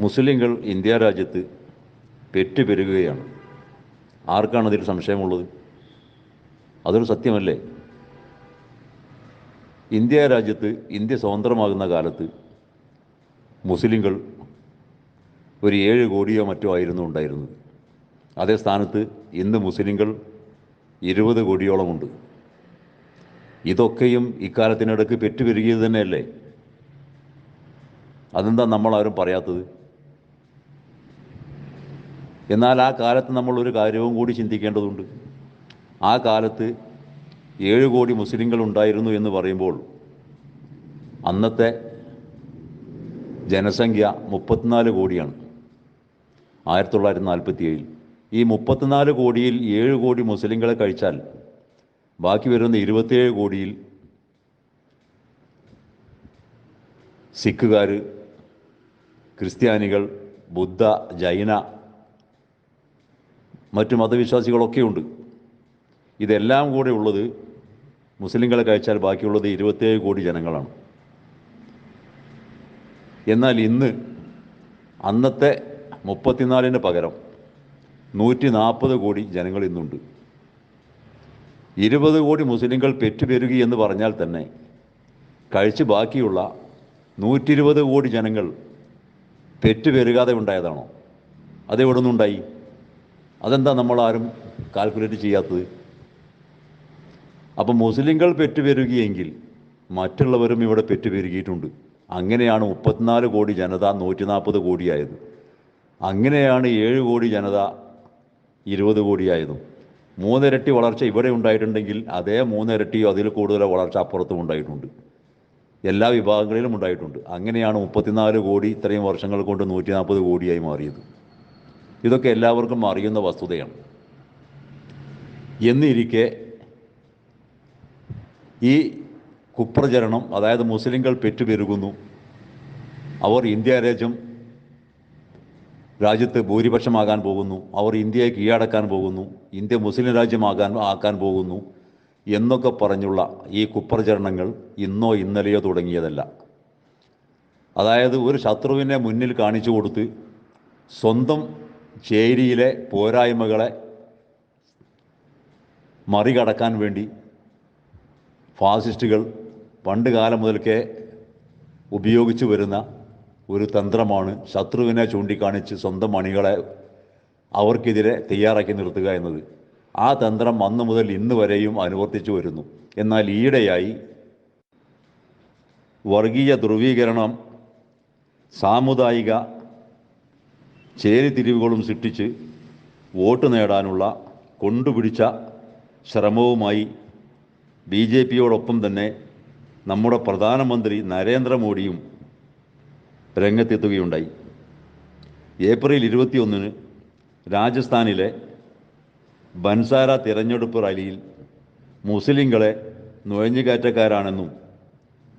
മുസ്ലിങ്ങൾ ഇന്ത്യ രാജ്യത്ത് പെറ്റുപെരുകുകയാണ്. ആർക്കാണ് അതിൽ സംശയമുള്ളത്? അതൊരു സത്യമല്ലേ? ഇന്ത്യ രാജ്യത്ത് ഇന്ത്യ സ്വതന്ത്രമാകുന്ന കാലത്ത് മുസ്ലിങ്ങൾ ഒരു ഏഴ് കോടിയോ മറ്റോ ആയിരുന്നു ഉണ്ടായിരുന്നത്. അതേ സ്ഥാനത്ത് ഇന്ന് മുസ്ലിങ്ങൾ ഇരുപത് കോടിയോളമുണ്ട് ഇതൊക്കെയും ഇക്കാലത്തിനിടയ്ക്ക് പെറ്റുപെരുകിയത് തന്നെയല്ലേ? അതെന്താ നമ്മളാരും പറയാത്തത്? എന്നാൽ ആ കാലത്ത് നമ്മൾ ഒരു കാര്യവും കൂടി ചിന്തിക്കേണ്ടതുണ്ട്. ആ കാലത്ത് ഏഴ് കോടി മുസ്ലിങ്ങൾ ഉണ്ടായിരുന്നു എന്ന് പറയുമ്പോൾ അന്നത്തെ ജനസംഖ്യ മുപ്പത്തിനാല് കോടിയാണ്. ആയിരത്തി തൊള്ളായിരത്തി നാൽപ്പത്തി ഏഴിൽ ഈ മുപ്പത്തിനാല് കോടിയിൽ ഏഴ് കോടി മുസ്ലിങ്ങളെ കഴിച്ചാൽ ബാക്കി വരുന്ന ഇരുപത്തിയേഴ് കോടിയിൽ സിഖുകാർ ക്രിസ്ത്യാനികൾ ബുദ്ധ ജൈന മറ്റു മതവിശ്വാസികളൊക്കെയുണ്ട്. ഇതെല്ലാം കൂടെ ഉള്ളത് മുസ്ലിങ്ങളെ കഴിച്ചാൽ ബാക്കിയുള്ളത് ഇരുപത്തേഴ് കോടി ജനങ്ങളാണ്. എന്നാൽ ഇന്ന് അന്നത്തെ മുപ്പത്തിനാലിന് പകരം നൂറ്റി നാൽപ്പത് കോടി ജനങ്ങൾ ഇന്നുണ്ട്. ഇരുപത് കോടി മുസ്ലിങ്ങൾ പെറ്റുപെരുകി എന്ന് പറഞ്ഞാൽ തന്നെ കഴിച്ച് ബാക്കിയുള്ള നൂറ്റി കോടി ജനങ്ങൾ പെറ്റുപെരുകാതെ ഉണ്ടായതാണോ? അതെവിടെ നിന്നുണ്ടായി അതെന്താ നമ്മളാരും കാൽക്കുലേറ്റ് ചെയ്യാത്തത്? അപ്പം മുസ്ലിങ്ങൾ പെറ്റുപെരുകയെങ്കിൽ മറ്റുള്ളവരും ഇവിടെ പെറ്റുപെരുകിയിട്ടുണ്ട്. അങ്ങനെയാണ് മുപ്പത്തിനാല് കോടി ജനത നൂറ്റി നാൽപ്പത് കോടിയായത്. അങ്ങനെയാണ് ഏഴ് കോടി ജനത ഇരുപത് കോടിയായതും. മൂന്നിരട്ടി വളർച്ച ഇവിടെ ഉണ്ടായിട്ടുണ്ടെങ്കിൽ അതേ മൂന്നിരട്ടിയോ അതിൽ കൂടുതലോ വളർച്ച അപ്പുറത്തും ഉണ്ടായിട്ടുണ്ട്. എല്ലാ വിഭാഗങ്ങളിലും ഉണ്ടായിട്ടുണ്ട്. അങ്ങനെയാണ് മുപ്പത്തിനാല് കോടി ഇത്രയും വർഷങ്ങൾ കൊണ്ട് നൂറ്റി നാൽപ്പത് കോടിയായി മാറിയത്. ഇതൊക്കെ എല്ലാവർക്കും അറിയുന്ന വസ്തുതയാണ്. എന്നിരിക്കെ ഈ കുപ്രചരണം അതായത് മുസ്ലിങ്ങൾ പെറ്റുപെരുകുന്നു. അവർ ഇന്ത്യ രാജ്യം രാജ്യത്ത് ഭൂരിപക്ഷമാകാൻ പോകുന്നു. അവർ ഇന്ത്യയെ കീഴടക്കാൻ പോകുന്നു. ഇന്ത്യ മുസ്ലിം രാജ്യമാകാൻ ആക്കാൻ പോകുന്നു എന്നൊക്കെ പറഞ്ഞുള്ള ഈ കുപ്രചരണങ്ങൾ ഇന്നോ ഇന്നലെയോ തുടങ്ങിയതല്ല. അതായത് ഒരു ശത്രുവിനെ മുന്നിൽ കാണിച്ചു കൊടുത്ത് സ്വന്തം ചേരിയിലെ പോരായ്മകളെ മറികടക്കാൻ വേണ്ടി ഫാസിസ്റ്റുകൾ പണ്ട് കാലം മുതൽക്കേ ഉപയോഗിച്ചു വരുന്ന ഒരു തന്ത്രമാണ് ശത്രുവിനെ ചൂണ്ടിക്കാണിച്ച് സ്വന്തം അണികളെ അവർക്കെതിരെ തയ്യാറാക്കി നിർത്തുക എന്നത്. ആ തന്ത്രം അന്ന് മുതൽ ഇന്ന് വരെയും അനുവർത്തിച്ചു വരുന്നു. എന്നാൽ ഈയിടെയായി വർഗീയ ധ്രുവീകരണം സാമുദായിക ചേരിതിരിവുകളും സൃഷ്ടിച്ച് വോട്ട് നേടാനുള്ള കൊണ്ടുപിടിച്ച ശ്രമവുമായി ബി ജെ പിയോടൊപ്പം തന്നെ നമ്മുടെ പ്രധാനമന്ത്രി നരേന്ദ്രമോദിയും രംഗത്തെത്തുകയുണ്ടായി. ഏപ്രിൽ ഇരുപത്തിയൊന്നിന് രാജസ്ഥാനിലെ ബൻസാര തിരഞ്ഞെടുപ്പ് റാലിയിൽ മുസ്ലിങ്ങളെ നുഴഞ്ഞുകയറ്റക്കാരാണെന്നും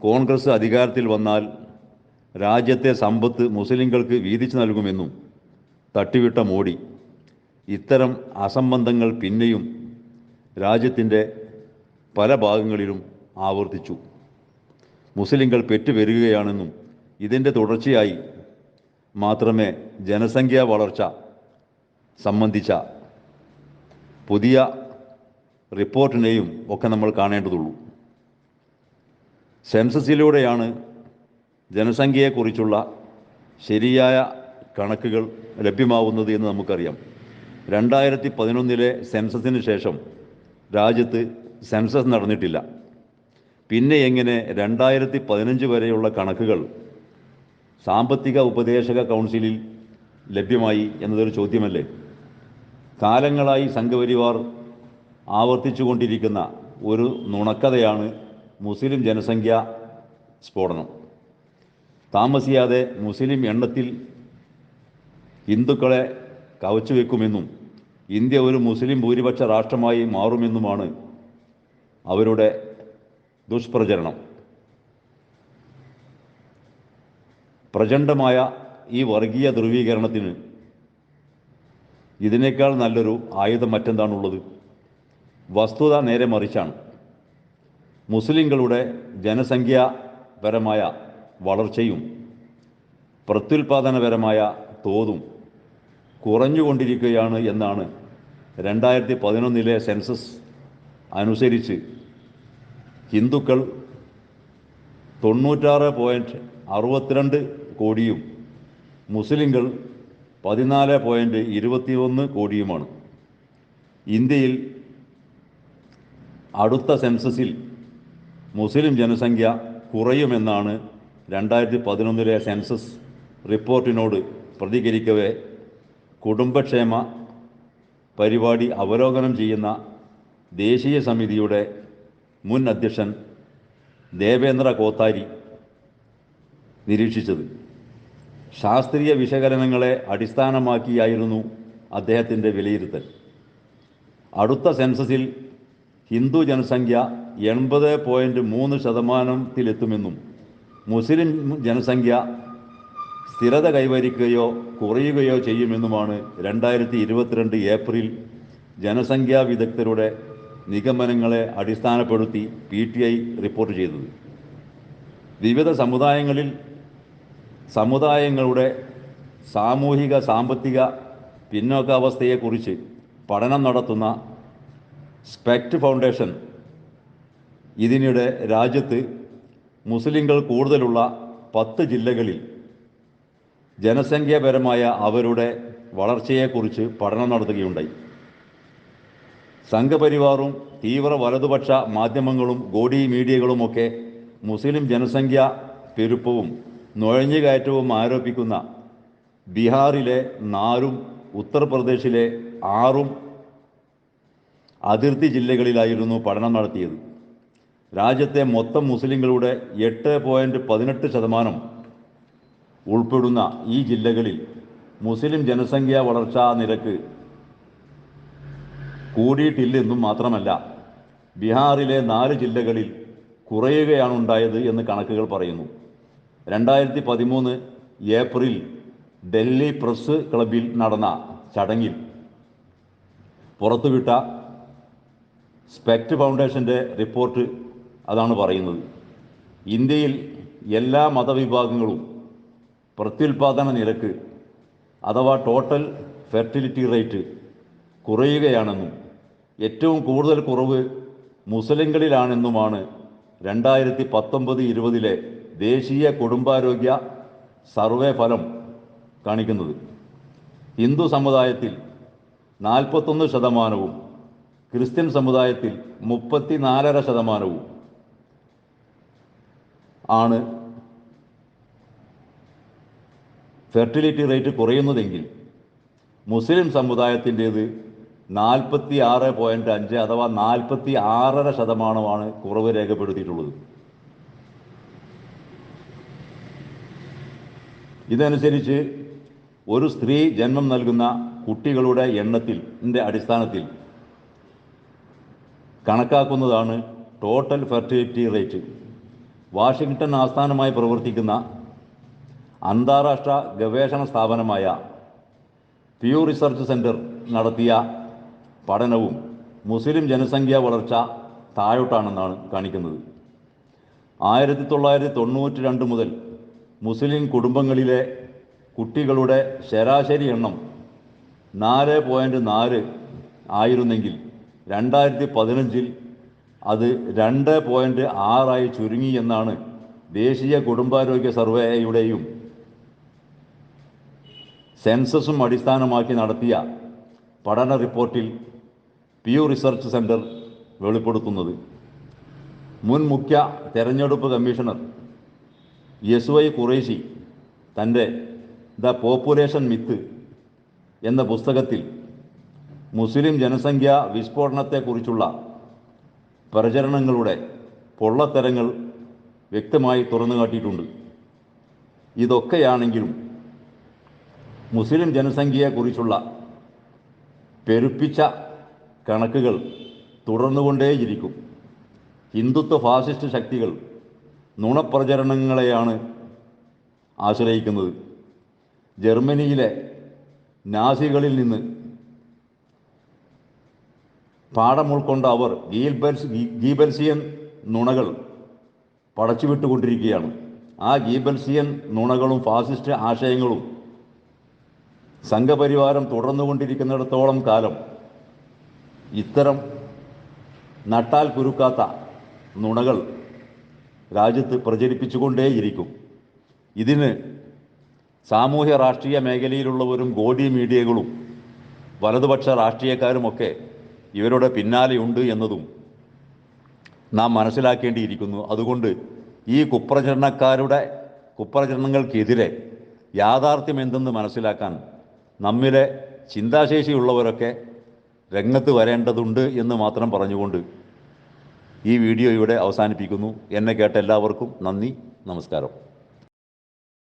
കോൺഗ്രസ് അധികാരത്തിൽ വന്നാൽ രാജ്യത്തെ സമ്പത്ത് മുസ്ലിങ്ങൾക്ക് വീതിച്ചു നൽകുമെന്നും തട്ടിവിട്ട മോഡി ഇത്തരം അസംബന്ധങ്ങൾ പിന്നെയും രാജ്യത്തിന്റെ പല ഭാഗങ്ങളിലും ആവർത്തിച്ചു. മുസ്ലിങ്ങൾ പെറ്റുവരികയാണെന്നും ഇതിന്റെ തുടർച്ചയായി മാത്രമേ ജനസംഖ്യാ വളർച്ച സംബന്ധിച്ച പുതിയ റിപ്പോർട്ടിനെയും ഒക്കെ നമ്മൾ കാണേണ്ടതുള്ളൂ. സെൻസസിലൂടെയാണ് ജനസംഖ്യയെക്കുറിച്ചുള്ള ശരിയായ കണക്കുകൾ ലഭ്യമാവുന്നത് എന്ന് നമുക്കറിയാം. രണ്ടായിരത്തി പതിനൊന്നിലെ സെൻസസിന് ശേഷം രാജ്യത്ത് സെൻസസ് നടന്നിട്ടില്ല. പിന്നെ എങ്ങനെ രണ്ടായിരത്തി പതിനഞ്ച് വരെയുള്ള കണക്കുകൾ സാമ്പത്തിക ഉപദേശക കൗൺസിലിൽ ലഭ്യമായി എന്നതൊരു ചോദ്യമല്ലേ? കാലങ്ങളായി സംഘപരിവാർ ആവർത്തിച്ചുകൊണ്ടിരിക്കുന്ന ഒരു നുണക്കഥയാണ് മുസ്ലിം ജനസംഖ്യ സ്ഫോടനം. താമസിയാതെ മുസ്ലിം എണ്ണത്തിൽ ഹിന്ദുക്കളെ കവച്ചുവെക്കുമെന്നും ഇന്ത്യ ഒരു മുസ്ലിം ഭൂരിപക്ഷ രാഷ്ട്രമായി മാറുമെന്നുമാണ് അവരുടെ ദുഷ്പ്രചരണം. പ്രചണ്ഡമായ ഈ വർഗീയ ധ്രുവീകരണത്തിന് ഇതിനേക്കാൾ നല്ലൊരു ആയുധം മറ്റെന്താണുള്ളത്? വസ്തുത നേരെ മറിച്ചാണ്. മുസ്ലിങ്ങളുടെ ജനസംഖ്യാപരമായ വളർച്ചയും പ്രത്യുൽപാദനപരമായ തോതും കുറഞ്ഞുകൊണ്ടിരിക്കുകയാണ് എന്നാണ് രണ്ടായിരത്തി പതിനൊന്നിലെ സെൻസസ് അനുസരിച്ച് ഹിന്ദുക്കൾ തൊണ്ണൂറ്റാറ് പോയിന്റ് അറുപത്തിരണ്ട് കോടിയും മുസ്ലിങ്ങൾ പതിനാല് പോയിന്റ് ഇരുപത്തിയൊന്ന് കോടിയുമാണ്. ഇന്ത്യയിൽ അടുത്ത സെൻസസിൽ മുസ്ലിം ജനസംഖ്യ കുറയുമെന്നാണ് രണ്ടായിരത്തി പതിനൊന്നിലെ സെൻസസ് റിപ്പോർട്ടിനോട് പ്രതികരിക്കവേ കുടുംബക്ഷേമ പരിപാടി അവലോകനം ചെയ്യുന്ന ദേശീയ സമിതിയുടെ മുൻ അധ്യക്ഷൻ ദേവേന്ദ്ര കോത്താരി നിരീക്ഷിച്ചത്. ശാസ്ത്രീയ വിശകലനങ്ങളെ അടിസ്ഥാനമാക്കിയായിരുന്നു അദ്ദേഹത്തിന്റെ വിലയിരുത്തൽ. അടുത്ത സെൻസസിൽ ഹിന്ദു ജനസംഖ്യ എൺപത് പോയിന്റ് മൂന്ന് ശതമാനത്തിലെത്തുമെന്നും മുസ്ലിം ജനസംഖ്യ സ്ഥിരത കൈവരിക്കുകയോ കുറയുകയോ ചെയ്യുമെന്നുമാണ് രണ്ടായിരത്തി ഇരുപത്തിരണ്ട് ഏപ്രിൽ ജനസംഖ്യാ വിദഗ്ധരുടെ നിഗമനങ്ങളെ അടിസ്ഥാനപ്പെടുത്തി പി ടി ഐ റിപ്പോർട്ട് ചെയ്തത്. വിവിധ സമുദായങ്ങളിൽ സമുദായങ്ങളുടെ സാമൂഹിക സാമ്പത്തിക പിന്നോക്കാവസ്ഥയെക്കുറിച്ച് പഠനം നടത്തുന്ന സ്പെക്ട് ഫൗണ്ടേഷൻ ഇതിനിടെ രാജ്യത്ത് മുസ്ലിങ്ങൾ കൂടുതലുള്ള പത്ത് ജില്ലകളിൽ ജനസംഖ്യാപരമായ അവരുടെ വളർച്ചയെക്കുറിച്ച് പഠനം നടത്തുകയുണ്ടായി. സംഘപരിവാറും തീവ്ര വലതുപക്ഷ മാധ്യമങ്ങളും ഗോഡി മീഡിയകളുമൊക്കെ മുസ്ലിം ജനസംഖ്യ പെരുപ്പവും നുഴഞ്ഞുകയറ്റവും ആരോപിക്കുന്ന ബീഹാറിലെ നാലും ഉത്തർപ്രദേശിലെ ആറും അതിർത്തി ജില്ലകളിലായിരുന്നു പഠനം നടത്തിയത്. രാജ്യത്തെ മൊത്തം മുസ്ലിങ്ങളുടെ എട്ട് പോയിന്റ് പതിനെട്ട് ശതമാനം ഉൾപ്പെടുന്ന ഈ ജില്ലകളിൽ മുസ്ലിം ജനസംഖ്യാ വളർച്ചാ നിരക്ക് കൂടിയിട്ടില്ലെന്നും മാത്രമല്ല ബീഹാറിലെ നാല് ജില്ലകളിൽ കുറയുകയാണ് ഉണ്ടായത് എന്ന് കണക്കുകൾ പറയുന്നു. രണ്ടായിരത്തി പതിമൂന്ന് ഏപ്രിൽ ഡൽഹി പ്രസ് ക്ലബിൽ നടന്ന ചടങ്ങിൽ പുറത്തുവിട്ട സ്പെക്ട് ഫൗണ്ടേഷന്റെ റിപ്പോർട്ട് അതാണ് പറയുന്നത്. ഇന്ത്യയിൽ എല്ലാ മതവിഭാഗങ്ങളും പ്രത്യുൽപാദന നിരക്ക് അഥവാ ടോട്ടൽ ഫെർട്ടിലിറ്റി റേറ്റ് കുറയുകയാണെന്നും ഏറ്റവും കൂടുതൽ കുറവ് മുസ്ലിങ്ങളിലാണെന്നുമാണ് രണ്ടായിരത്തി പത്തൊമ്പത് ഇരുപതിലെ ദേശീയ കുടുംബാരോഗ്യ സർവേ ഫലം കാണിക്കുന്നത്. ഹിന്ദു സമുദായത്തിൽ നാൽപ്പത്തൊന്ന് ശതമാനവും ക്രിസ്ത്യൻ സമുദായത്തിൽ മുപ്പത്തിനാലര ശതമാനവും ആണ് ഫെർട്ടിലിറ്റി റേറ്റ് കുറയുന്നതെങ്കിൽ മുസ്ലിം സമുദായത്തിന്റേത് നാൽപ്പത്തി ആറ് പോയിന്റ് അഞ്ച് അഥവാ നാൽപ്പത്തി ആറര ശതമാനമാണ് കുറവ് രേഖപ്പെടുത്തിയിട്ടുള്ളത്. ഇതനുസരിച്ച് ഒരു സ്ത്രീ ജന്മം നൽകുന്ന കുട്ടികളുടെ എണ്ണത്തിൽ അടിസ്ഥാനത്തിൽ കണക്കാക്കുന്നതാണ് ടോട്ടൽ ഫെർട്ടിലിറ്റി റേറ്റ് വാഷിങ്ടൺ ആസ്ഥാനമായി പ്രവർത്തിക്കുന്ന അന്താരാഷ്ട്ര ഗവേഷണ സ്ഥാപനമായ പ്യൂ റിസർച്ച് സെന്റർ നടത്തിയ പഠനവും മുസ്ലിം ജനസംഖ്യാ വളർച്ച താഴോട്ടാണെന്നാണ് കാണിക്കുന്നത്. ആയിരത്തി തൊള്ളായിരത്തി തൊണ്ണൂറ്റി രണ്ട് മുതൽ മുസ്ലിം കുടുംബങ്ങളിലെ കുട്ടികളുടെ ശരാശരി എണ്ണം നാല് പോയിന്റ് നാല് ആയിരുന്നെങ്കിൽ രണ്ടായിരത്തി പതിനഞ്ചിൽ അത് രണ്ട് പോയിന്റ് ആറായി ചുരുങ്ങി എന്നാണ് ദേശീയ കുടുംബാരോഗ്യ സർവേയുടെയും സെൻസസും അടിസ്ഥാനമാക്കി നടത്തിയ പഠന റിപ്പോർട്ടിൽ പ്യൂ റിസർച്ച് സെന്റർ വെളിപ്പെടുത്തുന്നത്. മുൻ മുഖ്യ തെരഞ്ഞെടുപ്പ് കമ്മീഷണർ എസ് വൈ തന്റെ ദ പോപ്പുലേഷൻ മിത്ത് എന്ന പുസ്തകത്തിൽ മുസ്ലിം ജനസംഖ്യ വിസ്ഫോടനത്തെക്കുറിച്ചുള്ള പ്രചരണങ്ങളുടെ പൊള്ളത്തരങ്ങൾ വ്യക്തമായി തുറന്നു കാട്ടിയിട്ടുണ്ട് ഇതൊക്കെയാണെങ്കിലും മുസ്ലിം ജനസംഖ്യയെക്കുറിച്ചുള്ള പെരുപ്പിച്ച കണക്കുകൾ തുടർന്നുകൊണ്ടേയിരിക്കും. ഹിന്ദുത്വ ഫാസിസ്റ്റ് ശക്തികൾ നുണപ്രചരണങ്ങളെയാണ് ആശ്രയിക്കുന്നത്. ജർമ്മനിയിലെ നാസികളിൽ നിന്ന് പാഠം ഉൾക്കൊണ്ട അവർ ഗീൽബൽസ് ഗീബൽസിയൻ നുണകൾ പടച്ചുവിട്ടുകൊണ്ടിരിക്കുകയാണ്. ആ ഗീബൽസിയൻ നുണകളും ഫാസിസ്റ്റ് ആശയങ്ങളും സംഘപരിവാരം തുടർന്നുകൊണ്ടിരിക്കുന്നിടത്തോളം കാലം ഇത്തരം നട്ടാൽ കുരുക്കാത്ത നുണകൾ രാജ്യത്ത് പ്രചരിപ്പിച്ചുകൊണ്ടേയിരിക്കും. ഇതിന് സാമൂഹ്യ രാഷ്ട്രീയ മേഖലയിലുള്ളവരും ഗോഡി മീഡിയകളും വലതുപക്ഷ രാഷ്ട്രീയക്കാരുമൊക്കെ ഇവരുടെ പിന്നാലെയുണ്ട് എന്നതും നാം മനസ്സിലാക്കേണ്ടിയിരിക്കുന്നു. അതുകൊണ്ട് ഈ കുപ്രചരണക്കാരുടെ കുപ്രചരണങ്ങൾക്കെതിരെ യാഥാർത്ഥ്യം എന്തെന്ന് മനസ്സിലാക്കാൻ നമ്മിലെ ചിന്താശേഷിയുള്ളവരൊക്കെ രംഗത്ത് വരേണ്ടതുണ്ട് എന്ന് മാത്രം പറഞ്ഞുകൊണ്ട് ഈ വീഡിയോ ഇവിടെ അവസാനിപ്പിക്കുന്നു. എന്നെ കേട്ട എല്ലാവർക്കും നന്ദി നമസ്കാരം.